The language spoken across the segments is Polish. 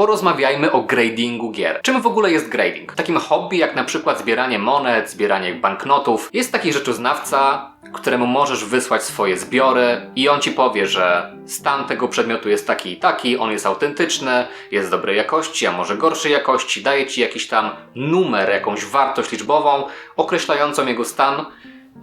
Porozmawiajmy o gradingu gier. Czym w ogóle jest grading? Takim hobby jak na przykład zbieranie monet, zbieranie banknotów. Jest taki rzeczoznawca, któremu możesz wysłać swoje zbiory i on ci powie, że stan tego przedmiotu jest taki i taki, on jest autentyczny, jest dobrej jakości, a może gorszej jakości, daje ci jakiś tam numer, jakąś wartość liczbową określającą jego stan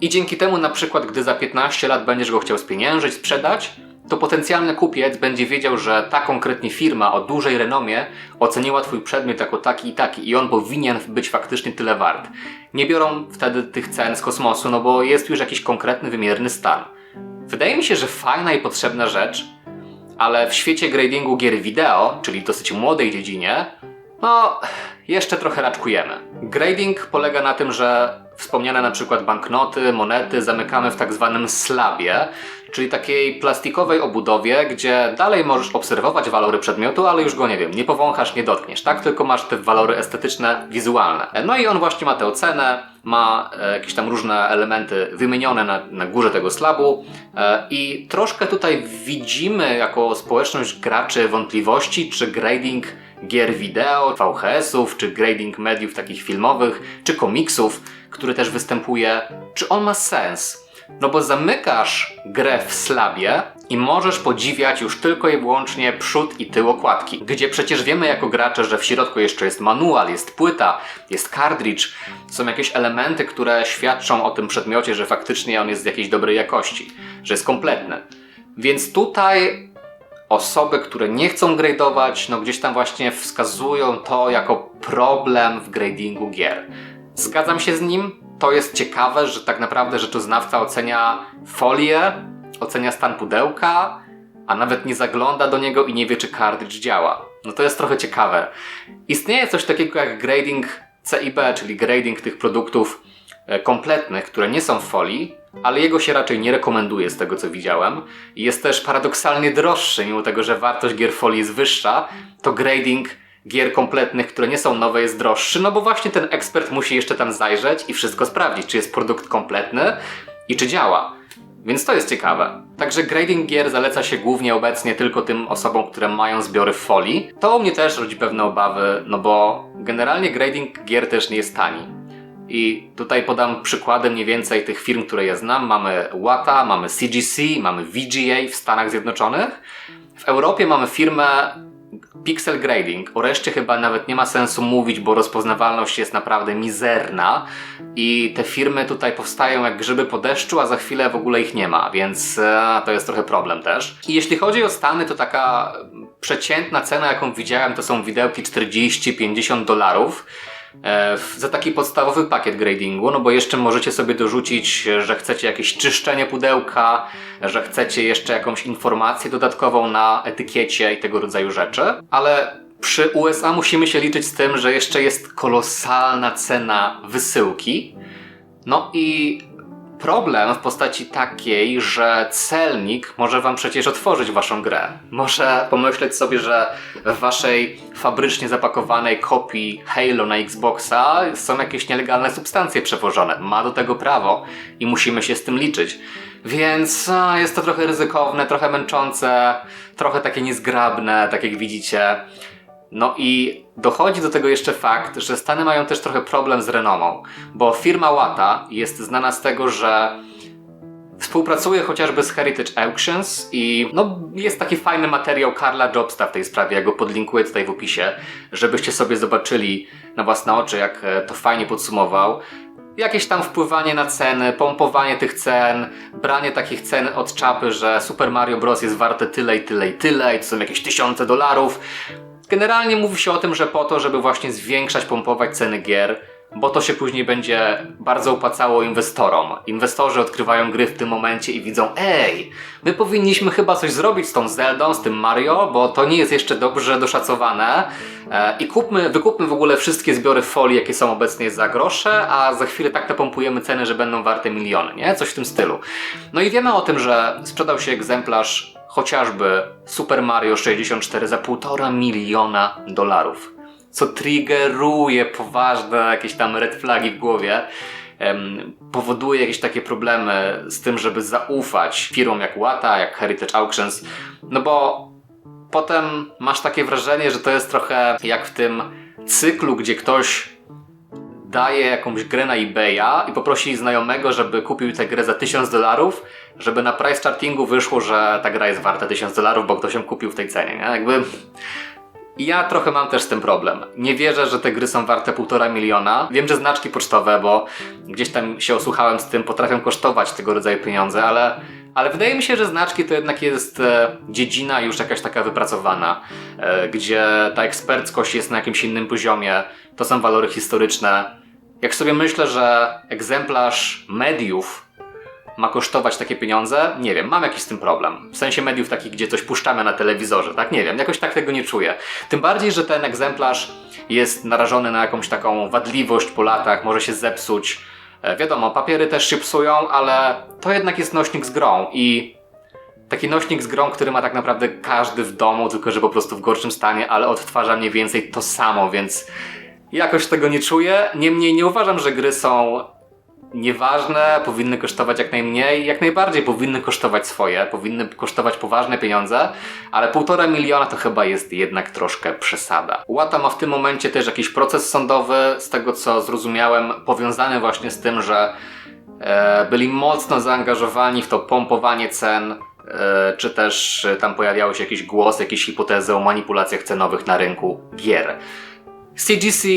i dzięki temu na przykład, gdy za 15 lat będziesz go chciał spieniężyć, sprzedać, to potencjalny kupiec będzie wiedział, że ta konkretnie firma o dużej renomie oceniła Twój przedmiot jako taki i taki i on powinien być faktycznie tyle wart. Nie biorą wtedy tych cen z kosmosu, no bo jest już jakiś konkretny, wymierny stan. Wydaje mi się, że fajna i potrzebna rzecz, ale w świecie gradingu gier wideo, czyli dosyć młodej dziedzinie, no, jeszcze trochę raczkujemy. Grading polega na tym, że wspomniane na przykład banknoty, monety zamykamy w tak zwanym slabie, czyli takiej plastikowej obudowie, gdzie dalej możesz obserwować walory przedmiotu, ale już go nie wiem, nie powąchasz, nie dotkniesz, tak? Tylko masz te walory estetyczne, wizualne. No i on właśnie ma tę ocenę, ma e, jakieś tam różne elementy wymienione na, na górze tego slabu e, i troszkę tutaj widzimy jako społeczność graczy wątpliwości, czy grading gier wideo, VHS-ów, czy grading mediów takich filmowych, czy komiksów, który też występuje, czy on ma sens? No bo zamykasz grę w slabie i możesz podziwiać już tylko i wyłącznie przód i tył okładki, gdzie przecież wiemy jako gracze, że w środku jeszcze jest manual, jest płyta, jest cartridge, są jakieś elementy, które świadczą o tym przedmiocie, że faktycznie on jest z jakiejś dobrej jakości, że jest kompletny. Więc tutaj osoby, które nie chcą gradować, no gdzieś tam właśnie wskazują to jako problem w gradingu gier. Zgadzam się z nim. To jest ciekawe, że tak naprawdę rzeczoznawca ocenia folię, ocenia stan pudełka, a nawet nie zagląda do niego i nie wie, czy cartridge działa. No to jest trochę ciekawe. Istnieje coś takiego jak grading CIB, czyli grading tych produktów e, kompletnych, które nie są w folii, ale jego się raczej nie rekomenduje z tego co widziałem. Jest też paradoksalnie droższy, mimo tego, że wartość gier folii jest wyższa, to grading gier kompletnych, które nie są nowe, jest droższy, no bo właśnie ten ekspert musi jeszcze tam zajrzeć i wszystko sprawdzić, czy jest produkt kompletny i czy działa. Więc to jest ciekawe. Także grading gier zaleca się głównie obecnie tylko tym osobom, które mają zbiory w folii. To u mnie też rodzi pewne obawy, no bo generalnie grading gier też nie jest tani. I tutaj podam przykłady mniej więcej tych firm, które ja znam. Mamy Wata, mamy CGC, mamy VGA w Stanach Zjednoczonych. W Europie mamy firmę Pixel grading. O reszcie chyba nawet nie ma sensu mówić, bo rozpoznawalność jest naprawdę mizerna i te firmy tutaj powstają jak grzyby po deszczu, a za chwilę w ogóle ich nie ma, więc e, to jest trochę problem też. I jeśli chodzi o Stany, to taka przeciętna cena, jaką widziałem, to są widełki 40-50 dolarów. E, za taki podstawowy pakiet gradingu, no bo jeszcze możecie sobie dorzucić, że chcecie jakieś czyszczenie pudełka, że chcecie jeszcze jakąś informację dodatkową na etykiecie i tego rodzaju rzeczy, ale przy USA musimy się liczyć z tym, że jeszcze jest kolosalna cena wysyłki. No i problem w postaci takiej, że celnik może wam przecież otworzyć waszą grę. Może pomyśleć sobie, że w waszej fabrycznie zapakowanej kopii Halo na Xboxa są jakieś nielegalne substancje przewożone. Ma do tego prawo i musimy się z tym liczyć. Więc a, jest to trochę ryzykowne, trochę męczące, trochę takie niezgrabne, tak jak widzicie. No i dochodzi do tego jeszcze fakt, że Stany mają też trochę problem z renomą, bo firma Wata jest znana z tego, że współpracuje chociażby z Heritage Auctions i no, jest taki fajny materiał Karla Jobsta w tej sprawie, ja go podlinkuję tutaj w opisie, żebyście sobie zobaczyli na własne oczy, jak e, to fajnie podsumował. Jakieś tam wpływanie na ceny, pompowanie tych cen, branie takich cen od czapy, że Super Mario Bros. jest warte tyle i tyle i tyle i to są jakieś tysiące dolarów. Generalnie mówi się o tym, że po to, żeby właśnie zwiększać, pompować ceny gier, bo to się później będzie bardzo opłacało inwestorom. Inwestorzy odkrywają gry w tym momencie i widzą, ej, my powinniśmy chyba coś zrobić z tą Zeldą, z tym Mario, bo to nie jest jeszcze dobrze doszacowane e, i kupmy, wykupmy w ogóle wszystkie zbiory folii, jakie są obecnie za grosze, a za chwilę tak napompujemy ceny, że będą warte miliony, nie? Coś w tym stylu. No i wiemy o tym, że sprzedał się egzemplarz chociażby Super Mario 64 za 1,5 miliona dolarów, co triggeruje poważne jakieś tam red flagi w głowie, powoduje jakieś takie problemy z tym, żeby zaufać firmom jak Wata, jak Heritage Auctions, no bo potem masz takie wrażenie, że to jest trochę jak w tym cyklu, gdzie ktoś daje jakąś grę na eBaya i poprosi znajomego, żeby kupił tę grę za 1000 dolarów, żeby na price chartingu wyszło, że ta gra jest warta 1000 dolarów, bo ktoś ją kupił w tej cenie, nie? Jakby... Ja trochę mam też z tym problem. Nie wierzę, że te gry są warte półtora miliona. Wiem, że znaczki pocztowe, bo gdzieś tam się osłuchałem z tym, potrafią kosztować tego rodzaju pieniądze, ale, ale wydaje mi się, że znaczki to jednak jest e, dziedzina już jakaś taka wypracowana, e, gdzie ta eksperckość jest na jakimś innym poziomie. To są walory historyczne. Jak sobie myślę, że egzemplarz mediów ma kosztować takie pieniądze, nie wiem, mam jakiś z tym problem. W sensie mediów takich, gdzie coś puszczamy na telewizorze, tak? Nie wiem, jakoś tak tego nie czuję. Tym bardziej, że ten egzemplarz jest narażony na jakąś taką wadliwość po latach, może się zepsuć. E, wiadomo, papiery też się psują, ale to jednak jest nośnik z grą i taki nośnik z grą, który ma tak naprawdę każdy w domu, tylko że po prostu w gorszym stanie, ale odtwarza mniej więcej to samo, więc jakoś tego nie czuję. Niemniej nie uważam, że gry są nieważne, powinny kosztować jak najmniej, jak najbardziej powinny kosztować swoje, powinny kosztować poważne pieniądze, ale półtora miliona to chyba jest jednak troszkę przesada. Łata ma w tym momencie też jakiś proces sądowy, z tego co zrozumiałem, powiązany właśnie z tym, że e, byli mocno zaangażowani w to pompowanie cen, e, czy też e, tam pojawiały się jakieś głosy, jakieś hipotezy o manipulacjach cenowych na rynku gier. CGC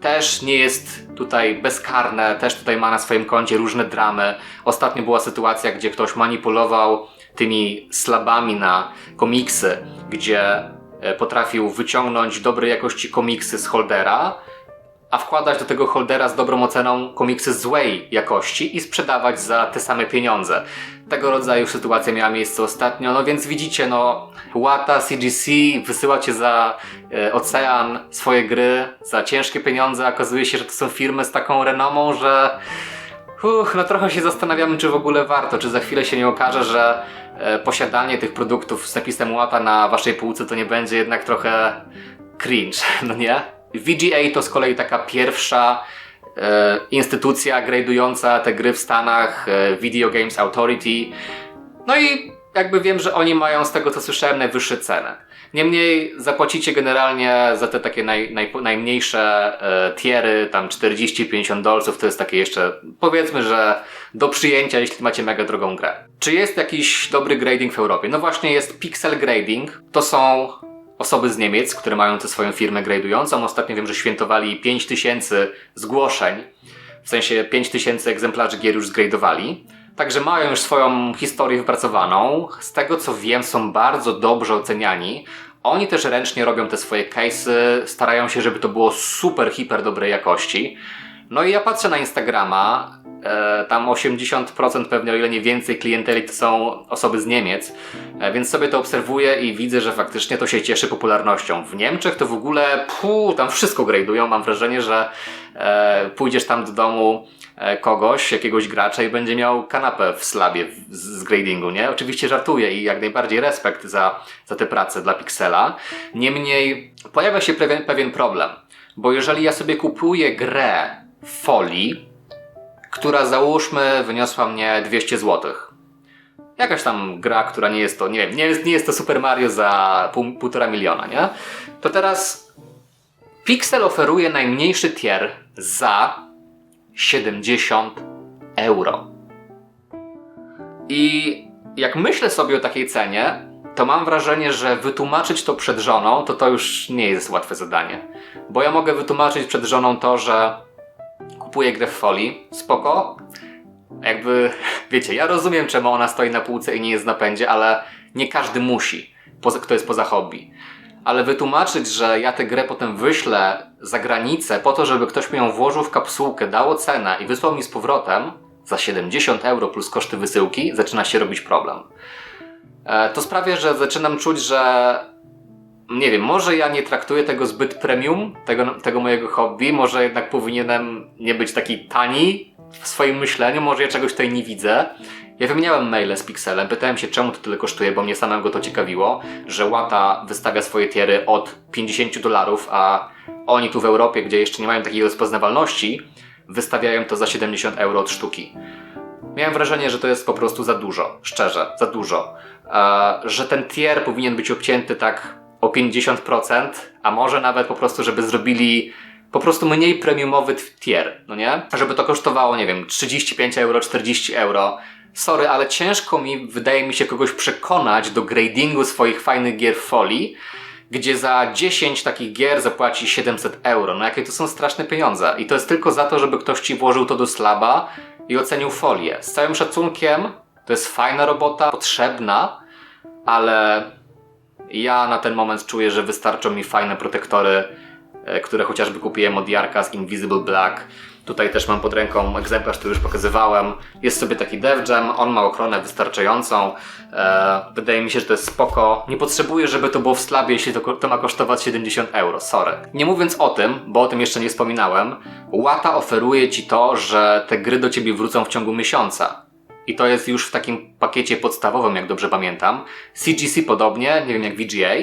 też nie jest tutaj bezkarne, też tutaj ma na swoim koncie różne dramy. Ostatnio była sytuacja, gdzie ktoś manipulował tymi slabami na komiksy, gdzie e, potrafił wyciągnąć dobrej jakości komiksy z holdera, a wkładać do tego holdera z dobrą oceną komiksy złej jakości i sprzedawać za te same pieniądze. Tego rodzaju sytuacja miała miejsce ostatnio, no więc widzicie, no Łata, CGC wysyła cię za e, ocean swoje gry za ciężkie pieniądze, okazuje się, że to są firmy z taką renomą, że Uch, no trochę się zastanawiamy, czy w ogóle warto, czy za chwilę się nie okaże, że e, posiadanie tych produktów z napisem Łata na waszej półce to nie będzie jednak trochę cringe, no nie? VGA to z kolei taka pierwsza e, instytucja gradująca te gry w Stanach, e, Video Games Authority. No i jakby wiem, że oni mają z tego co słyszałem najwyższe ceny. Niemniej zapłacicie generalnie za te takie naj, naj, najmniejsze e, tiery, tam 40-50 dolców, to jest takie jeszcze, powiedzmy, że do przyjęcia, jeśli macie mega drogą grę. Czy jest jakiś dobry grading w Europie? No właśnie jest Pixel Grading. To są osoby z Niemiec, które mają tę swoją firmę gradującą. Ostatnio wiem, że świętowali 5000 zgłoszeń, w sensie 5000 egzemplarzy gier już zgradowali. Także mają już swoją historię wypracowaną. Z tego co wiem, są bardzo dobrze oceniani. Oni też ręcznie robią te swoje case'y, starają się, żeby to było super, hiper dobrej jakości. No i ja patrzę na Instagrama, e, tam 80% pewnie, o ile nie więcej klienteli to są osoby z Niemiec, e, więc sobie to obserwuję i widzę, że faktycznie to się cieszy popularnością. W Niemczech to w ogóle, puu, tam wszystko gradują, mam wrażenie, że e, pójdziesz tam do domu e, kogoś, jakiegoś gracza i będzie miał kanapę w slabie z, gradingu, nie? Oczywiście żartuję i jak najbardziej respekt za, za tę pracę dla Pixela. Niemniej pojawia się pewien, pewien problem, bo jeżeli ja sobie kupuję grę folii, która załóżmy wyniosła mnie 200 zł. Jakaś tam gra, która nie jest to, nie wiem, nie jest, nie jest to Super Mario za pół, półtora miliona, nie? To teraz Pixel oferuje najmniejszy tier za 70 euro. I jak myślę sobie o takiej cenie, to mam wrażenie, że wytłumaczyć to przed żoną, to to już nie jest łatwe zadanie. Bo ja mogę wytłumaczyć przed żoną to, że kupuję grę w folii, spoko. Jakby, wiecie, ja rozumiem, czemu ona stoi na półce i nie jest w napędzie, ale nie każdy musi, kto jest poza hobby. Ale wytłumaczyć, że ja tę grę potem wyślę za granicę po to, żeby ktoś mi ją włożył w kapsułkę, dał cenę i wysłał mi z powrotem za 70 euro plus koszty wysyłki, zaczyna się robić problem. E, To sprawia, że zaczynam czuć, że nie wiem, może ja nie traktuję tego zbyt premium, tego, tego mojego hobby, może jednak powinienem nie być taki tani w swoim myśleniu, może ja czegoś tutaj nie widzę. Ja wymieniałem maile z Pixelem, pytałem się czemu to tyle kosztuje, bo mnie samego to ciekawiło, że Łata wystawia swoje tiery od 50 dolarów, a oni tu w Europie, gdzie jeszcze nie mają takiej rozpoznawalności, wystawiają to za 70 euro od sztuki. Miałem wrażenie, że to jest po prostu za dużo, szczerze, za dużo. E, że ten tier powinien być obcięty tak o 50%, a może nawet po prostu, żeby zrobili po prostu mniej premiumowy tier, no nie? Żeby to kosztowało, nie wiem, 35 euro, 40 euro. Sorry, ale ciężko mi, wydaje mi się, kogoś przekonać do gradingu swoich fajnych gier w folii, gdzie za 10 takich gier zapłaci 700 euro. No jakie to są straszne pieniądze. I to jest tylko za to, żeby ktoś ci włożył to do slaba i ocenił folię. Z całym szacunkiem, to jest fajna robota, potrzebna, ale ja na ten moment czuję, że wystarczą mi fajne protektory, e, które chociażby kupiłem od Jarka z Invisible Black. Tutaj też mam pod ręką egzemplarz, który już pokazywałem. Jest sobie taki DevJam, on ma ochronę wystarczającą. E, wydaje mi się, że to jest spoko. Nie potrzebuję, żeby to było w slabie, jeśli to, to ma kosztować 70 euro, sorry. Nie mówiąc o tym, bo o tym jeszcze nie wspominałem, Łata oferuje Ci to, że te gry do Ciebie wrócą w ciągu miesiąca. I to jest już w takim pakiecie podstawowym, jak dobrze pamiętam. CGC podobnie, nie wiem jak VGA,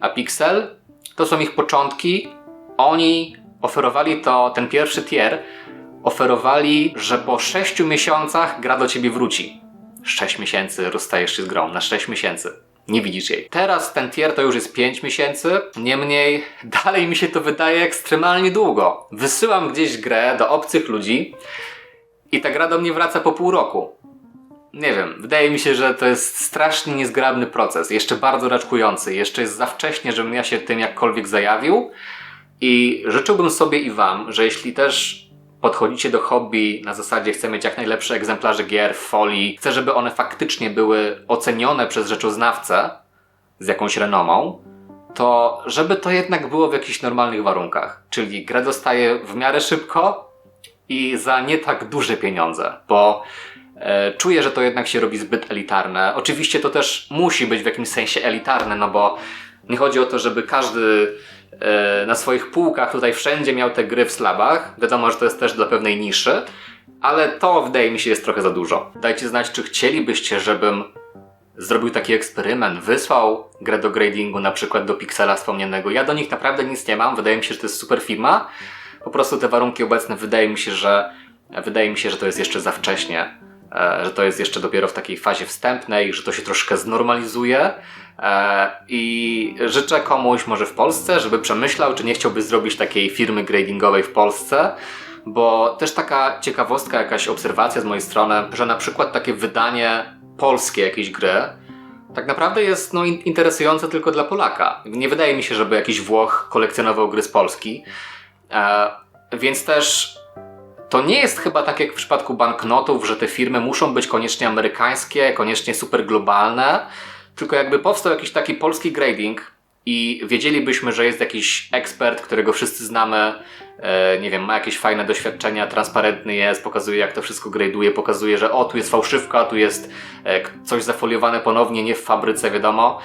a Pixel to są ich początki. Oni oferowali to, ten pierwszy tier, oferowali, że po 6 miesiącach gra do ciebie wróci. 6 miesięcy rozstajesz się z grą, na 6 miesięcy. Nie widzisz jej. Teraz ten tier to już jest 5 miesięcy, niemniej dalej mi się to wydaje ekstremalnie długo. Wysyłam gdzieś grę do obcych ludzi i ta gra do mnie wraca po pół roku. Nie wiem, wydaje mi się, że to jest strasznie niezgrabny proces, jeszcze bardzo raczkujący, jeszcze jest za wcześnie, żebym ja się tym jakkolwiek zajawił i życzyłbym sobie i Wam, że jeśli też podchodzicie do hobby na zasadzie chcę mieć jak najlepsze egzemplarze gier folii, chcę, żeby one faktycznie były ocenione przez rzeczoznawcę z jakąś renomą, to żeby to jednak było w jakichś normalnych warunkach. Czyli grę dostaję w miarę szybko i za nie tak duże pieniądze, bo czuję, że to jednak się robi zbyt elitarne. Oczywiście to też musi być w jakimś sensie elitarne, no bo nie chodzi o to, żeby każdy e, na swoich półkach tutaj wszędzie miał te gry w slabach. Wiadomo, że to jest też dla pewnej niszy, ale to wydaje mi się jest trochę za dużo. Dajcie znać, czy chcielibyście, żebym zrobił taki eksperyment, wysłał grę do gradingu, na przykład do Pixela wspomnianego. Ja do nich naprawdę nic nie mam, wydaje mi się, że to jest super firma. Po prostu te warunki obecne wydaje mi się, że wydaje mi się, że to jest jeszcze za wcześnie, e, że to jest jeszcze dopiero w takiej fazie wstępnej, że to się troszkę znormalizuje. E, I życzę komuś może w Polsce, żeby przemyślał, czy nie chciałby zrobić takiej firmy gradingowej w Polsce. Bo też taka ciekawostka, jakaś obserwacja z mojej strony, że na przykład takie wydanie polskie jakiejś gry tak naprawdę jest no, in- interesujące tylko dla Polaka. Nie wydaje mi się, żeby jakiś Włoch kolekcjonował gry z Polski. E, więc też to nie jest chyba tak jak w przypadku banknotów, że te firmy muszą być koniecznie amerykańskie, koniecznie super globalne, tylko jakby powstał jakiś taki polski grading i wiedzielibyśmy, że jest jakiś ekspert, którego wszyscy znamy, e, nie wiem, ma jakieś fajne doświadczenia, transparentny jest, pokazuje jak to wszystko graduje, pokazuje, że o, tu jest fałszywka, tu jest e, coś zafoliowane ponownie, nie w fabryce, wiadomo.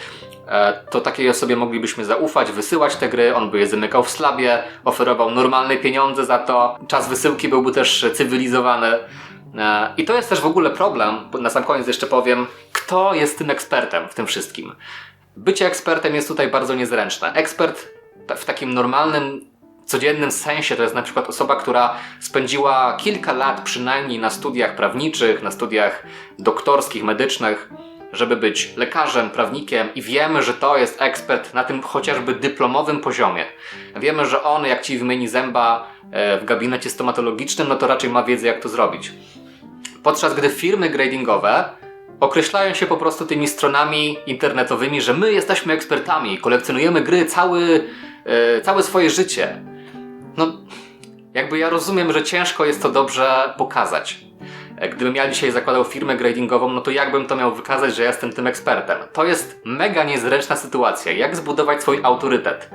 E, to takiej osobie moglibyśmy zaufać, wysyłać te gry, on by je zamykał w slabie, oferował normalne pieniądze za to, czas wysyłki byłby też cywilizowany. E, I to jest też w ogóle problem, na sam koniec jeszcze powiem, kto jest tym ekspertem w tym wszystkim. Bycie ekspertem jest tutaj bardzo niezręczne. Ekspert w takim normalnym, codziennym sensie to jest na przykład osoba, która spędziła kilka lat przynajmniej na studiach prawniczych, na studiach doktorskich, medycznych, żeby być lekarzem, prawnikiem i wiemy, że to jest ekspert na tym chociażby dyplomowym poziomie. Wiemy, że on jak ci wymieni zęba e, w gabinecie stomatologicznym, no to raczej ma wiedzę jak to zrobić. Podczas gdy firmy gradingowe określają się po prostu tymi stronami internetowymi, że my jesteśmy ekspertami, kolekcjonujemy gry cały, e, całe swoje życie. No, jakby ja rozumiem, że ciężko jest to dobrze pokazać. E, Gdybym ja dzisiaj zakładał firmę gradingową, no to jakbym to miał wykazać, że ja jestem tym ekspertem? To jest mega niezręczna sytuacja. Jak zbudować swój autorytet?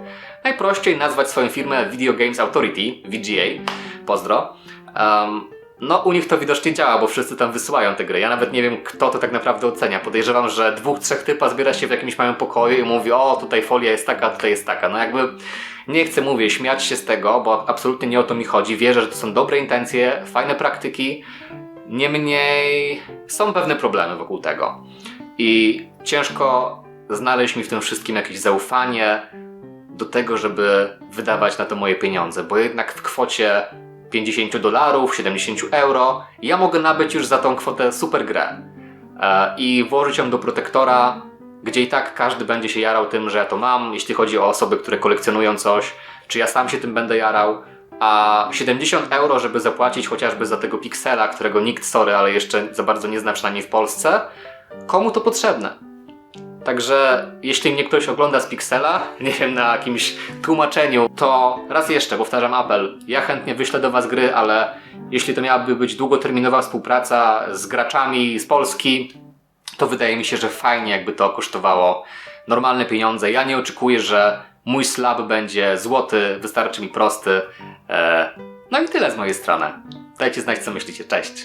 Najprościej nazwać swoją firmę Video Games Authority, VGA. Pozdro. Um, no, u nich to widocznie działa, bo wszyscy tam wysyłają te gry. Ja nawet nie wiem, kto to tak naprawdę ocenia. Podejrzewam, że dwóch, trzech typa zbiera się w jakimś małym pokoju i mówi, o, tutaj folia jest taka, tutaj jest taka. No jakby nie chcę, mówię, śmiać się z tego, bo absolutnie nie o to mi chodzi. Wierzę, że to są dobre intencje, fajne praktyki. Niemniej są pewne problemy wokół tego. I ciężko znaleźć mi w tym wszystkim jakieś zaufanie do tego, żeby wydawać na to moje pieniądze, bo jednak w kwocie 50 dolarów, 70 euro ja mogę nabyć już za tą kwotę super grę e, i włożyć ją do protektora gdzie i tak każdy będzie się jarał tym, że ja to mam, jeśli chodzi o osoby, które kolekcjonują coś, czy ja sam się tym będę jarał, a 70 euro, żeby zapłacić chociażby za tego piksela, którego nikt, sorry, ale jeszcze za bardzo nie zna przynajmniej w Polsce, komu to potrzebne? Także jeśli mnie ktoś ogląda z Pixela, nie wiem, na jakimś tłumaczeniu, to raz jeszcze powtarzam apel. Ja chętnie wyślę do Was gry, ale jeśli to miałaby być długoterminowa współpraca z graczami z Polski, to wydaje mi się, że fajnie jakby to kosztowało normalne pieniądze. Ja nie oczekuję, że mój slab będzie złoty, wystarczy mi prosty. E, No i tyle z mojej strony. Dajcie znać, co myślicie. Cześć!